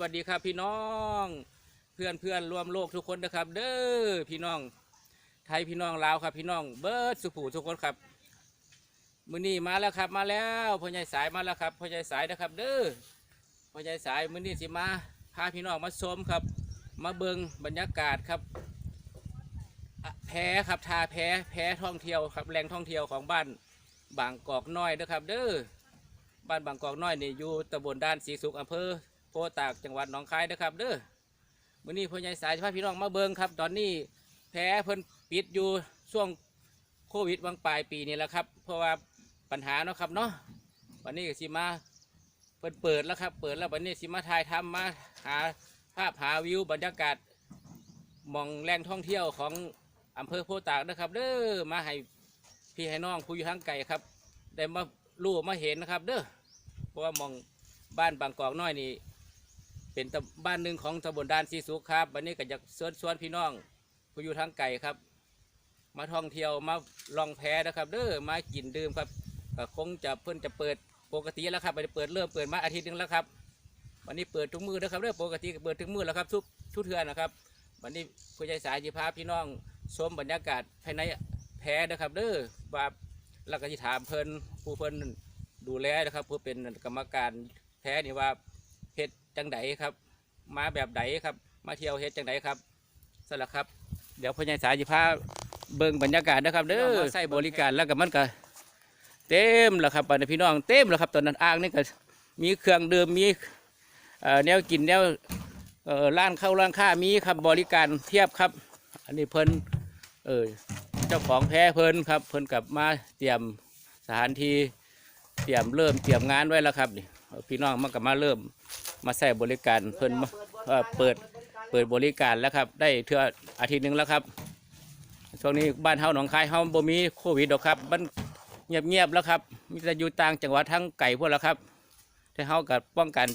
สวัสดีครับพี่น้องเพื่อนเพื่อนรวมโลกทุกคนนะครับ เด้อพี่น้อง ไทยพี่น้องลาวครับ พี่น้องเบิร์ดสุผูทุกคนครับมื้อนี้มาแล้วครับมาแล้วพ่อใหญ่สายมาแล้วครับพ่อใหญ่สายนะครับ เด้อพ่อใหญ่สายมื้อนี้สิมาพาพี่น้องมาชมครับ มาเบิงบรรยากาศครับแพครับทาแพแพท่องเที่ยวครับแหล่งท่องเที่ยวของบ้านบางกอกน้อยนะครับ เด้อบ้านบางกอกน้อยนี่อยู่ตำบลด้านสีสุขอำเภอ โพตากจังหวัดหนองคายนะครับเด้อมื้อนี้พ่อใหญ่สายพาพี่น้องมาเบิงครับ ตอนนี้แพ้เพิ่นปิดอยู่ช่วงโควิดวังปลายปีนี่แหละครับ เพราะว่าปัญหาเนาะครับเนาะวันนี้สิมาเปิดเปิดแล้วครับ เปิดแล้ววันนี้สิมาถ่ายทำมาหาภาพหาวิวบรรยากาศมองแหล่งท่องเที่ยวของอำเภอโพตากนะครับ เด้อมาให้พี่ให้น้องผู้อยู่ทางไกลครับได้มาลู่มาเห็นนะครับ เด้อเพราะว่ามองบ้านบางกอกน้อยนี่ เป็นตำบ้านหนึ่งของตำบลดานสีสุขครับวันนี้ก็อยากชิญชวนพี่น้องผู้อยู่ทางไก่ครับ มาท่องเที่ยวมาลองแพนะครับเด้อมากินดื่มครับก็คงจะเพิ่นจะเปิดปกติแล้วครับไปเปิดเริ่มเปิดมาอาทิตย์หนึงแล้วครับ วันนี้เปิดทุกมือนะครับเด้อปกติเปิดทุกมือแล้วครับทุกทุกเทือนนะครับวันนี้ผู้ใหญ่สายจีพาพี่น้องชมบรรยากาศภายในแพนะครับ เด้อว่าแล้วก็ที่ถามเพิ่นผู้เพิ่นดูแลนะครับผู้เป็นกรรมการแพนี่ว่า เฮ็ดจังไดครับ มาแบบไดครับ มาเที่ยวเฮ็ดจังไดครับสละครับ เดี๋ยวพญายสายจะพาเบิ่งบรรยากาศนะครับเด้อใส่บริการแล้วก็มันก็เต็มแล้วครับบัดนี้พี่น้องเต็มแล้วครับตอนนั้นอ่างนี่ก็มีเครื่องดื่มมีเอ่อแนวกินแนวเอ่อร้านเข้าวร้านค้ามีครับบริการเทียบครับ อันนี้เพิ่นเออเจ้าของแพ้เพิ่นครับ เพิ่นกลับมาเตรียมสถานที่เตรียมเริ่มเตรียมงานไว้แล้วครับนี่ พี่น้องมันก็มาเริ่มมาใส่บริการเพิ่นเปิดเปิดบริการแล้วครับ ได้เทื่ออาทิตย์หนึ่งแล้วครับช่วงนี้บ้านเฮาหนองคายเฮาบ่มีโควิดหรอกครับมันเงียบๆแล้วครับมีแต่อยู่ต่างจังหวัดทั้งไก่พวกแล้วครับแต่เฮากับป้องกัน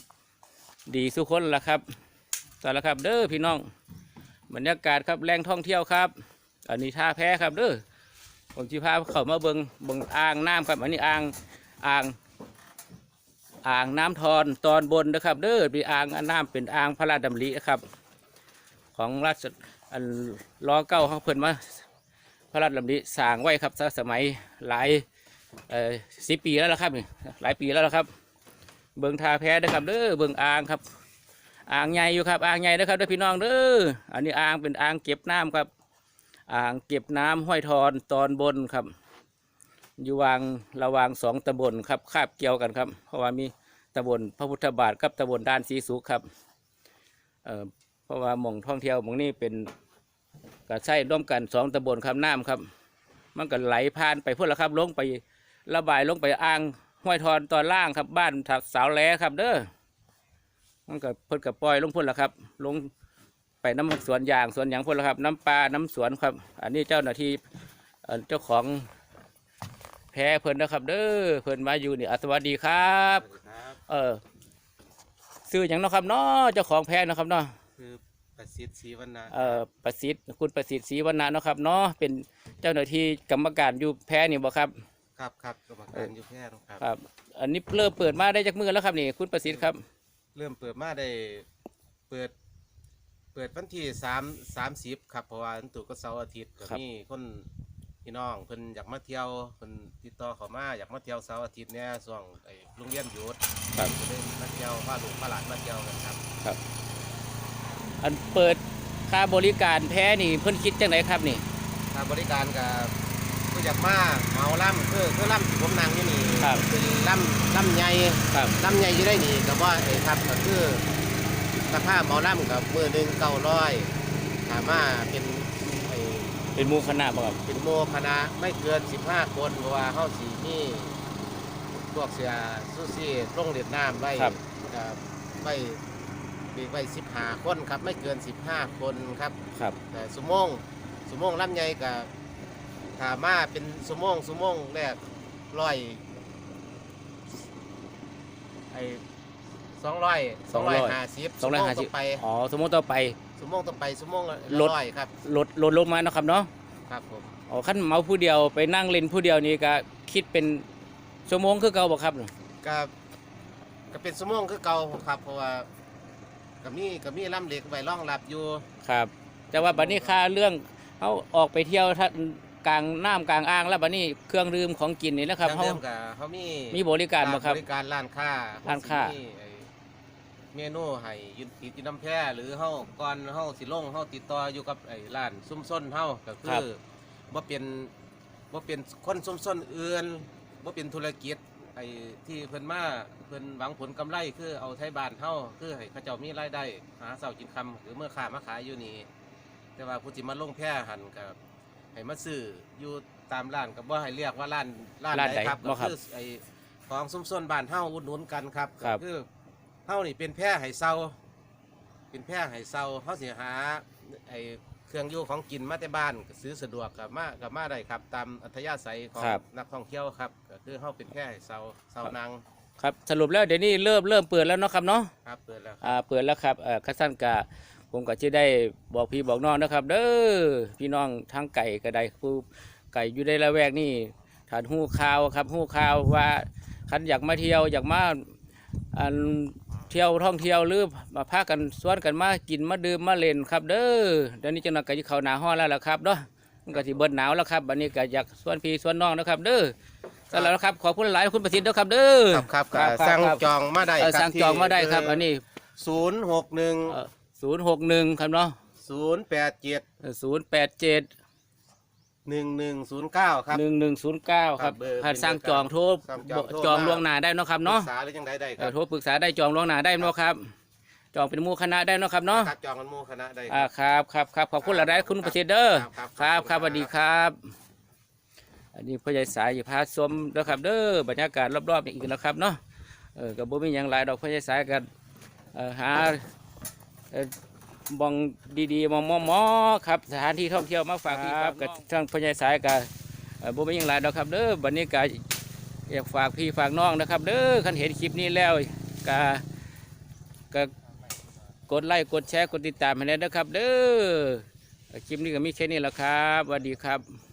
ดีสุคนแล้วครับต่อแล้วครับ เด้อพี่น้องบรรยากาศครับแหล่งท่องเที่ยวครับ อันนี้ท่าแพ้ครับเด้อผมจะพาเขามาเบิงเบิงอ่างน้ำครับ อันนี้อ่างอ่าง อ่างน้ำทอนตอนบนนะครับ เด้อเป็นอ่างน้ำเป็นอ่างพระราชดำรินะครับ ของราชอันล้อเก้าเขาเพิ่นมาพระราชดำริสร้างไว้ครับสมัยหลายสิบปีแล้วละครับนี่หลายปีแล้วละครับ เบิงทาแพ้นะครับเด้อเบิงอ่างครับอ่างใหญ่อยู่ครับอ่างใหญ่นะครับเด้อพี่น้องเด้ออันนี้อ่างเป็นอ่างเก็บน้ำครับ อ่างเก็บน้ำห้อยทอนตอนบนครับ อยู่วางระวางสองตำบลครับคาบเกี่ยวกันครับ เพราะว่ามีตำบลพระพุทธบาทกับตำบลด้านสีสุขครับเอ่อเพราะว่าหม่องท่องเที่ยวหม่องนี้เป็นก็ใช้ร่วมกันสองตำบลครับน้ำครับ มันก็ไหลผ่านไปพุ่นละครับ ลงไประบายลงไปอ่างห้วยทอนตอนล่างครับ บ้านถักสาวแหลครับ เด้อมันก็เพิ่นกับปล่อยลงพุ่นละครับ ลงไปน้ำสวนยางสวนหยางพุ่นละครับ น้ำปลาน้ำสวนครับ อันนี้เจ้าหน้าที่เจ้าของ แพ้เพิ่นนะครับ เด้อเพิ่นมาอยู่นี่อะสวัสดีครับครับ เออซื้ออย่างเนาะครับเนาะเจ้าของแพ้เนาะครับเนาะคือประสิทธิ์ศรีวรรณะเอ่อประสิทธิ์คุณประสิทธิ์ศรีวรรณะเนาะครับเนาะเป็นเจ้าหน้าที่กรรมการอยู่แพ้นี่บ่ครับ ครับครับกรรมการอยู่แพทย์ครับ ครับ อันนี้เริ่มเปิดมาได้จากมือแล้วครับนี่ คุณประสิทธิ์ครับ เริ่มเปิดมาได้เปิด เปิดวันที่สามสามสิบครับเพราะว่าวันศุกร์ก็เสาร์อาทิตย์ก็มีคน พี่น้องเพิ่นอยากมาเที่ยวเพิ่นติดต่อเขามาอยากมาเที่ยวเสาร์อาทิตย์เนี่ยช่วงไอ้โรงเรียนหยุดครับก็เลยมาเที่ยวพาลูกพาหลานมาเที่ยวกันครับอันเปิดค่าบริการแพ้นี่เพิ่นคิดจังไดครับนี่ทางบริการกับก็อยากมาเมาล่ำคือคือล่ำที่ผมนั่งอยู่นี่ครับ เป็นล่ำล่ำใหญ่ครับลำใหญ่อยู่ได้นี่กับว่าไอ้ครับก็คือราคาหมอลำกับมือหนึ่งเก้าร้อยถามว่าเป็นไอ้ เป็นหมู่คณะบ่ครับเป็นโมคณะไม่เกินสิบห้าคนเพราะว่าเข้าสีนี่พวกเสียซูซี่ร่องเรียนน้ำไว้กับไว้มีไว้สิบห้าคนครับ ไม่เกินสิบห้าคนครับครับ แต่สุโมงสุโมงลำใหญ่กับถามว่าเป็นสุโมงสุโมงแรกร้อยไอ้สองร้อยสองร้อยห้าสิบสองร้อยห้าสิบ ไป อ๋อสมมติต่อไป สุโมงต่อไปสุโมงละลดร้อยครับลดลดลงมาเนาะครับเนาะครับผมอ๋อขั้นเมาผู้เดียวไปนั่งเล่นผู้เดียวนี่ก็คิดเป็นชั่วโมงคือเก่าบ่ครับก็ก็เป็นสุโมงคือเก่าครับ เพราะว่าก็มีก็มีลำเหล็กไว้รองรับอยู่ครับ แต่ว่าบัดนี้ค่าเรื่องเขาออกไปเที่ยวท่ากลางน้ำกลางอ่างแล้วบัดนี้เครื่องดื่มของกินนี่นะครับจังเขาเดิมก็เขามีมีบริการบ่ครับ บริการร้านค้าร้านค้า เขสิมีไอ้ เมนูให้ยืนติดอยู่น้ำแพร่หรือเฮาก่อนเฮาสิลงเฮาติดต่ออยู่กับไอ้ร้านซุ้มส้นเฮาก็คือบ่เป็นบ่เป็นคนซุ้มส้นอื่นบ่เป็นธุรกิจไอ้ที่เพิ่นมาเพิ่นหวังผลกำไรคือเอาไทยบ้านเฮาคือให้เขาเจ้ามีรายได้หาเช้ากินค่ำหรือเมื่อค้ามาขายอยู่นี่แต่ว่าผู้สิมาลงแพร่หันก็ให้มาซื้ออยู่ตามร้านก็บ่ให้เรียกว่าร้านร้านร้านใดใดครับบ่ก็ครับคือไอ้ของซุ้มส้นบ้านเฮาอุดหนุนกันครับครับ ก็คือ เฮานี่เป็นแพร่ไห้เซาเป็นแพร่ไห้เซาเฮาสิหาไอ้เครื่องอยู่ของกินมาแต่บ้านก็ซื้อสะดวกกับมากับมาได้ครับ ตามอัธยาศัยของครับ นักท่องเที่ยวครับก็คือเฮาเป็นแพร่ไห้เซาเซานางครับสรุปแล้วเดี๋ยวนี้เริ่มเริ่มเปิดแล้วเนาะครับเนาะครับเปิดแล้วครับอ่าเปิดแล้วครับเอ่อคัสซันกะผมก็จะได้บอกพี่บอกน้องนะครับ เด้อพี่น้องทางไก่ก็ได้ผู้ไก่อยู่ในละแวกนี่ฐานหู้ข่าวครับหู้ข่าวว่าคันอยากมาเที่ยวอยากมาอัน เที่ยวท่องเที่ยวหรือมาพากันสวนกันมากินมาดื่มมาเล่นครับ เด้อเดี๋ยวนี้จังหวะก็จะเข้าหนาห้อนแล้วล่ะครับเนาะมันก็สิเบิดหนาวแล้วครับบัดนี้ก็อยากสวนพี่สวนน้องนะครับ เด้อสำหรับครับขอบคุณหลายๆคุณประสิทธิ์เด้อครับเด้อครับครับครับก็สั่งครับจองมาได้เออครับสั่งจองมาได้ครับ อันนี้ศูนย์หกหนึ่งศูนย์หกหนึ่งครับเนาะศูนย์แปดเจ็ดศูนย์แปดเจ็ด หนึ่งหนึ่งศูนย์เก้าครับ หนึ่งหนึ่งศูนย์เก้าครับครับเบอร์หากสั่งจองโทรสั่งจองโทรจองมา ล่วงหน้าได้เนาะครับเนาะปรึกษาหรือยังไงได้คเอรัอบโทรปรึกษาได้จองล่วงหน้าได้เนาะครับ จองเป็นหมู่คณะได้เนาะครับเนาะครับจองกันหมู่คณะได้คอ่ารับ ครับครับครับขอบคุณหลายๆคุณประสิทธิ์เด้อครับคครัรับบ ครับขสอบคุณครับวัสดีครับ อันนี้พ่อใหญ่สายอยู่พาชมเด้อครับเด้อบรรยากาศรอบๆอย่างอื่นแล้วครับเนาะเออกับบ่มีหยังหลายดอกพ่อใหญ่สายกันเอ่อหาเอ่อ มองดีๆมองมอๆครับสถานที่ท่องเที่ยวมาฝากพี่ครับกับทางพ่อใหญ่สายกันเอ่อบ่มีหยังหลายดอกครับเด้อบัดนี้ก็อยากฝากพี่ฝากน้องนะครับ เด้อคันเห็นคลิปนี้แล้วก็ก็กดไลค์กดแชร์กดติดตามให้แน่เด้อครับ เด้อคลิปนี้ก็มีแค่นี้แหละครับสวัสดีครับ